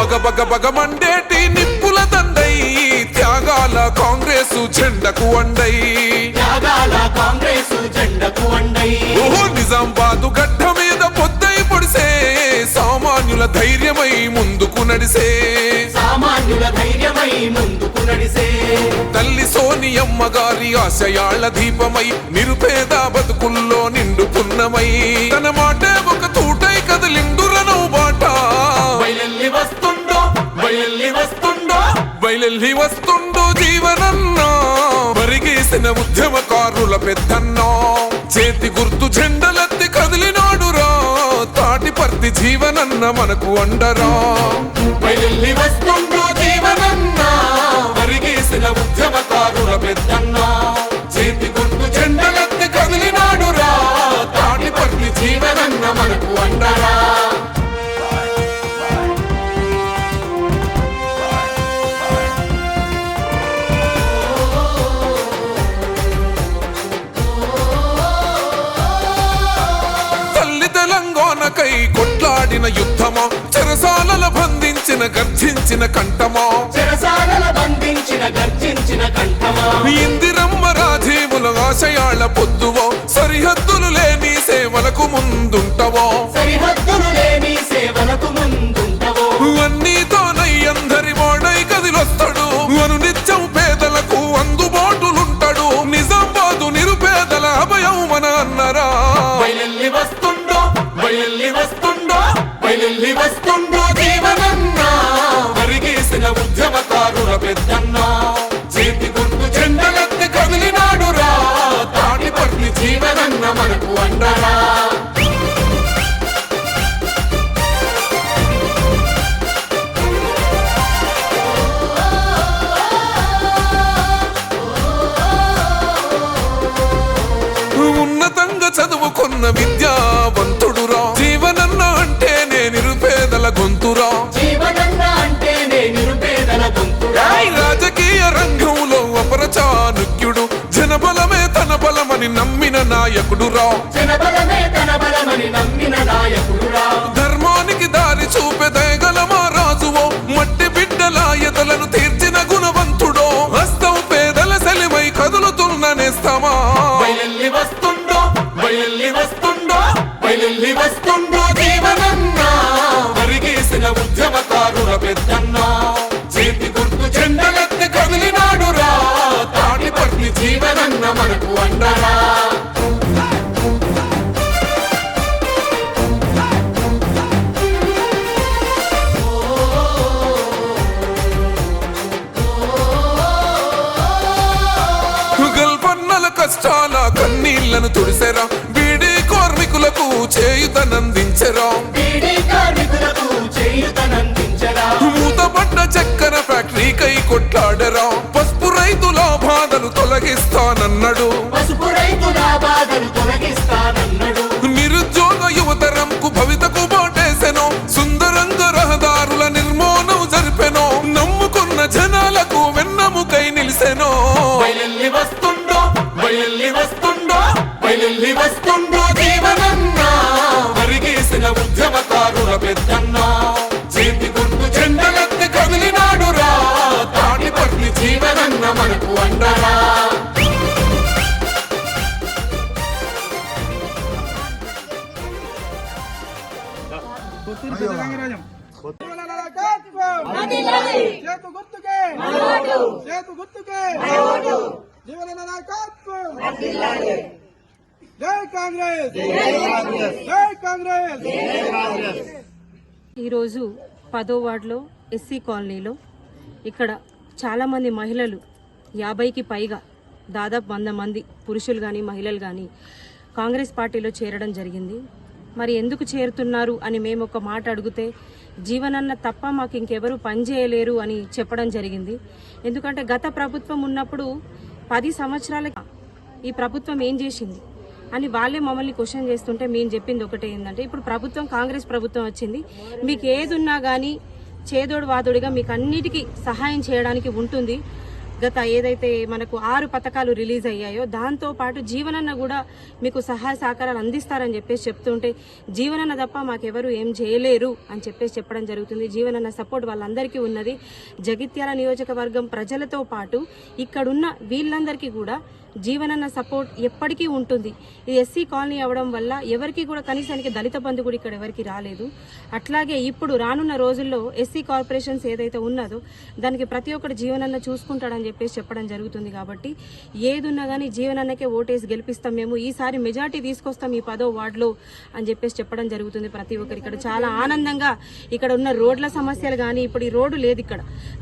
బగ బగ బగ మండేటి నిప్పుల దండై త్యాగాల కాంగ్రెస్ జెండకు అండై. త్యాగాల కాంగ్రెస్ జెండకు అండై. ఓహో నిజామాబాదు గడ్డ మీద పొద్దై పొడిసే సామాన్యుల ధైర్యమై ముందుకు నడిసే. సామాన్యుల ధైర్యమై ముందుకు నడిసే. తల్లి సోనియమ్మ గారి ఆశయాళ్ళ దీపమై నిరుపేద బతుకుల్లో నిండుకున్నమై. తన మాటే ఒక తూటై కదిలిండురను బాట బయలెల్లి వస్తుండు జీవనన్నా. పరిగేసిన ఉద్యమకారుల పెద్దన్నా. చేతి గుర్తు జెండలెత్తి కదిలినాడురా. తాటిపర్తి జీవనన్న మనకు అండరా. బయలెల్లి వస్తుండో జీవనన్నా. మరిగేసిన ఉద్యమకారుల పెద్దన్నా. చేతి గుర్తు జెండలెత్తి కదిలినాడురా. తాటిపర్తి జీవనన్న మనకు అండరా. బంధించిన గర్జించిన కంఠమా? చెరసాలలో బంధించిన గర్జించిన కంఠమా? ఇందిరమ్మ రాజీవుల ఆశయాల పొద్దువో సరిహద్దులు లేని సేవలకు ముందుంటవో? సరిహద్దులు లేని సేవలకు ముందుంటవో? అన్నీతోనై అందరి వాడై కదిలొస్తాడు అను నిత్యం పేదలకు అందుబాటులుంటాడు. నిజామాబాదు నిరుపేదల అభయం మన అన్నరా. వస్తుండో వస్తుండో వస్తుండో మరిగేసిన ఉద్యమకారుల పెద్దన్న. చేతి గుర్తు జెండలెత్తి కదిలినాడురా. పట్టి జీవనన్న మనకు అండరా బలమని నమ్మిన నమ్మిన నాయకుడురా ధర్మానికి దారి చూపె దయగల మా రాజువో? మట్టి బిడ్డల ఎదలను తీర్చిన గుణవంతుడో? హస్తం పేదల సెలిమై కదులుతున్న నేస్తమా? వస్తుండో వస్తుండో వస్తుండో. మనకు అండరా గల్పన్నల కష్టాల కన్నీళ్ళను తుడిసెరా? తొలగిస్తానన్నాడు. నిరుద్యోగ యువతరంకు భవితకు బాటేసెను. సుందరంగ రహదారుల నిర్మాణం జరిపెను. నమ్ముకున్న జనాలకు వెన్నముకై నిలిసెను. వస్తుండో వస్తుండో వస్తుండో జీవనన్నా. పెద్దన్నా. చేతు గుర్తుకే. చేతు గుర్తుకే. జీవన నాయకత్వం జై కాంగ్రెస్. జై కాంగ్రెస్. ఈరోజు పదో వార్డులో ఎస్సీ కాలనీలో ఇక్కడ చాలామంది మహిళలు యాభైకి పైగా దాదాపు వంద మంది పురుషులు కానీ మహిళలు కానీ కాంగ్రెస్ పార్టీలో చేరడం జరిగింది. మరి ఎందుకు చేరుతున్నారు అని మేము ఒక మాట అడిగితే జీవనన్న తప్ప మాకు ఇంకెవరు పనిచేయలేరు అని చెప్పడం జరిగింది. ఎందుకంటే గత ప్రభుత్వం ఉన్నప్పుడు పది సంవత్సరాల ఈ ప్రభుత్వం ఏం చేసింది అని వాళ్ళే మమ్మల్ని క్వశ్చన్ చేస్తుంటే మేము చెప్పింది ఒకటే ఏంటంటే ఇప్పుడు ప్రభుత్వం కాంగ్రెస్ ప్రభుత్వం వచ్చింది మీకు ఏదున్నా కానీ చేదోడు వాదోడిగా మీకు అన్నిటికీ సహాయం చేయడానికి ఉంటుంది. గత ఏదైతే మనకు ఆరు పథకాలు రిలీజ్ అయ్యాయో దాంతోపాటు జీవనన్న కూడా మీకు సహాయ సహకారాలు అందిస్తారని చెప్పేసి చెప్తుంటే జీవనన్న తప్ప మాకెవరు ఏం చేయలేరు అని చెప్పేసి చెప్పడం జరుగుతుంది. జీవనన్న సపోర్ట్ వాళ్ళందరికీ ఉన్నది. జగిత్యాల నియోజకవర్గం ప్రజలతో పాటు ఇక్కడున్న వీళ్ళందరికీ కూడా జీవనన్న సపోర్ట్ ఎప్పటికీ ఉంటుంది. ఇది ఎస్సీ కాలనీ అవ్వడం వల్ల ఎవరికి కూడా కనీసానికి దళిత బంధు కూడా ఇక్కడ ఎవరికి రాలేదు. అట్లాగే ఇప్పుడు రానున్న రోజుల్లో ఎస్సీ కార్పొరేషన్స్ ఏదైతే ఉన్నదో దానికి ప్రతి ఒక్కటి జీవనన్న చూసుకుంటాడని చెప్పేసి చెప్పడం జరుగుతుంది కాబట్టి ఏదున్నా కానీ జీవనన్నకే ఓటేసి గెలిపిస్తాం మేము. ఈసారి మెజార్టీ తీసుకొస్తాం ఈ పదో వార్డులో అని చెప్పేసి చెప్పడం జరుగుతుంది ప్రతి ఒక్కరు ఇక్కడ. చాలా ఆనందంగా ఇక్కడ ఉన్న రోడ్ల సమస్యలు కానీ ఇప్పుడు ఈ రోడ్డు లేదు ఇక్కడ.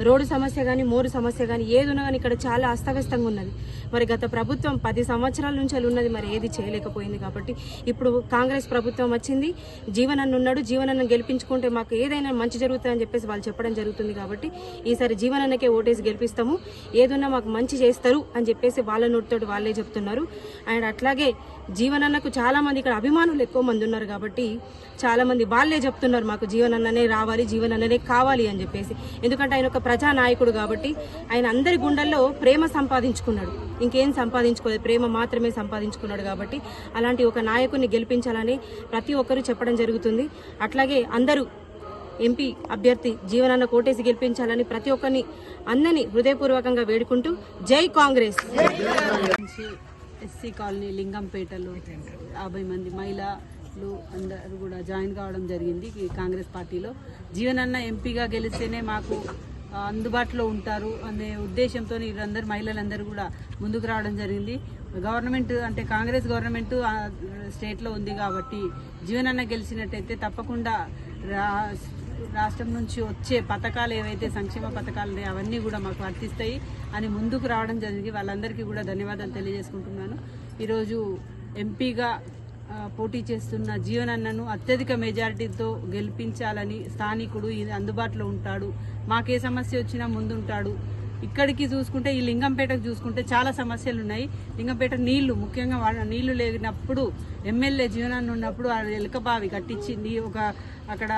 రోడ్డు సమస్య కానీ మోరు సమస్య కానీ ఏదున్నా కానీ ఇక్కడ చాలా అస్తవ్యస్తంగా ఉన్నది. మరి గత ప్రభుత్వం పది సంవత్సరాల నుంచి ఉన్నది మరి ఏది చేయలేకపోయింది కాబట్టి ఇప్పుడు కాంగ్రెస్ ప్రభుత్వం వచ్చింది జీవనన్ను ఉన్నాడు జీవనన్ను గెలిపించుకుంటే మాకు ఏదైనా మంచి జరుగుతుందని చెప్పేసి వాళ్ళు చెప్పడం జరుగుతుంది కాబట్టి ఈసారి జీవనన్నకే ఓటేసి గెలిపిస్తాము ఏదున్నా మాకు మంచి చేస్తారు అని చెప్పేసి వాళ్ళ నోటితోటి వాళ్ళే చెప్తున్నారు. అండ్ అట్లాగే జీవనన్నకు చాలామంది ఇక్కడ అభిమానులు ఎక్కువ మంది ఉన్నారు కాబట్టి చాలామంది వాళ్ళే చెప్తున్నారు మాకు జీవనన్ననే రావాలి జీవనన్ననే కావాలి అని చెప్పేసి. ఎందుకంటే ఆయన ఒక ప్రజా నాయకుడు కాబట్టి ఆయన అందరి గుండెల్లో ప్రేమ సంపాదించుకున్నాడు. ఇంకేం సంపాదించుకోలేదు ప్రేమ మాత్రమే సంపాదించుకున్నాడు కాబట్టి అలాంటి ఒక నాయకుడిని గెలిపించాలని ప్రతి ఒక్కరూ చెప్పడం జరుగుతుంది. అట్లాగే అందరూ ఎంపీ అభ్యర్థి జీవనాన్న కోటేసి గెలిపించాలని ప్రతి ఒక్కరిని అందరినీ హృదయపూర్వకంగా వేడుకుంటూ జై కాంగ్రెస్. నుంచి ఎస్సీ కాలనీ లింగంపేటలో యాభై మంది మహిళలు అందరూ కూడా జాయిన్ కావడం జరిగింది కాంగ్రెస్ పార్టీలో. జీవనన్న ఎంపీగా గెలిస్తేనే మాకు అందుబాటులో ఉంటారు అనే ఉద్దేశంతో వీళ్ళందరూ మహిళలందరూ కూడా ముందుకు రావడం జరిగింది. గవర్నమెంట్ అంటే కాంగ్రెస్ గవర్నమెంట్ స్టేట్లో ఉంది కాబట్టి జీవనన్న గెలిచినట్టయితే తప్పకుండా రా రాష్ట్రం నుంచి వచ్చే పథకాలు ఏవైతే సంక్షేమ పథకాలు అవన్నీ కూడా మాకు వర్తిస్తాయి అని ముందుకు రావడం జరిగింది. వాళ్ళందరికీ కూడా ధన్యవాదాలు తెలియజేసుకుంటున్నాను. ఈరోజు ఎంపీగా పోటీ చేస్తున్న జీవనన్నను అత్యధిక మెజారిటీతో గెలిపించాలని స్థానికుడు ఇది అందుబాటులో ఉంటాడు. మాకే సమస్య వచ్చినా ముందుంటాడు. ఇక్కడికి చూసుకుంటే ఈ లింగంపేటకు చూసుకుంటే చాలా సమస్యలు ఉన్నాయి లింగంపేట నీళ్ళు ముఖ్యంగా నీళ్ళు లేనప్పుడు ఎమ్మెల్యే జీవనాన్ని ఉన్నప్పుడు ఆ ఎలకబావి కట్టించి నీ- ఒక అక్కడ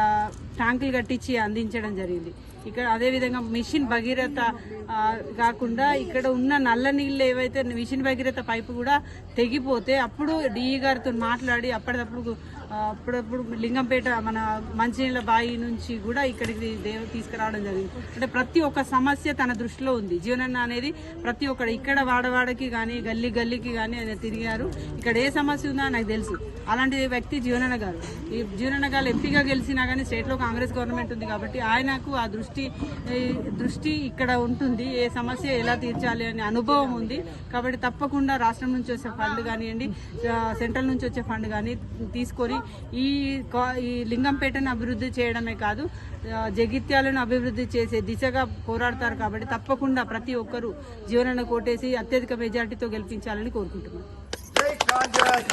ట్యాంకులు కట్టించి అందించడం జరిగింది. ఇక్కడ అదేవిధంగా మిషన్ భగీరథ కాకుండా ఇక్కడ ఉన్న నల్ల నీళ్ళు ఏవైతే మిషన్ భగీరథ పైపు కూడా తెగిపోతే అప్పుడు డిఈ గారితో మాట్లాడి అప్పటికప్పుడు అప్పుడప్పుడు లింగంపేట మన మంచినీళ్ళ బావి నుంచి కూడా ఇక్కడికి దేవ తీసుకురావడం జరిగింది. అంటే ప్రతి ఒక్క సమస్య తన దృష్టిలో ఉంది. జీవనన్న అనేది ప్రతి ఒక్కడు ఇక్కడ వాడవాడకి కానీ గల్లీ గల్లీకి కానీ ఆయన తిరిగారు. ఇక్కడ ఏ సమస్య ఉందో నాకు తెలుసు. అలాంటి వ్యక్తి జీవనన్న గారు. ఈ జీవనన్న గారు ఎంపీగా గెలిచినా కానీ స్టేట్లో కాంగ్రెస్ గవర్నమెంట్ ఉంది కాబట్టి ఆయనకు ఆ దృష్టి దృష్టి ఇక్కడ ఉంటుంది. ఏ సమస్య ఎలా తీర్చాలి అనే అనుభవం ఉంది. కాబట్టి తప్పకుండా రాష్ట్రం నుంచి వచ్చే ఫండ్ కానివ్వండి సెంట్రల్ నుంచి వచ్చే ఫండ్ కానీ తీసుకొని ఈ కా- ఈ లింగంపేటను అభివృద్ధి చేయడమే కాదు జగిత్యాలను అభివృద్ధి చేసే దిశగా పోరాడతారు కాబట్టి తప్పకుండా ప్రతి ఒక్కరూ జీవనన్న కోటేసి అత్యధిక మెజార్టీతో గెలిపించాలని కోరుకుంటున్నాను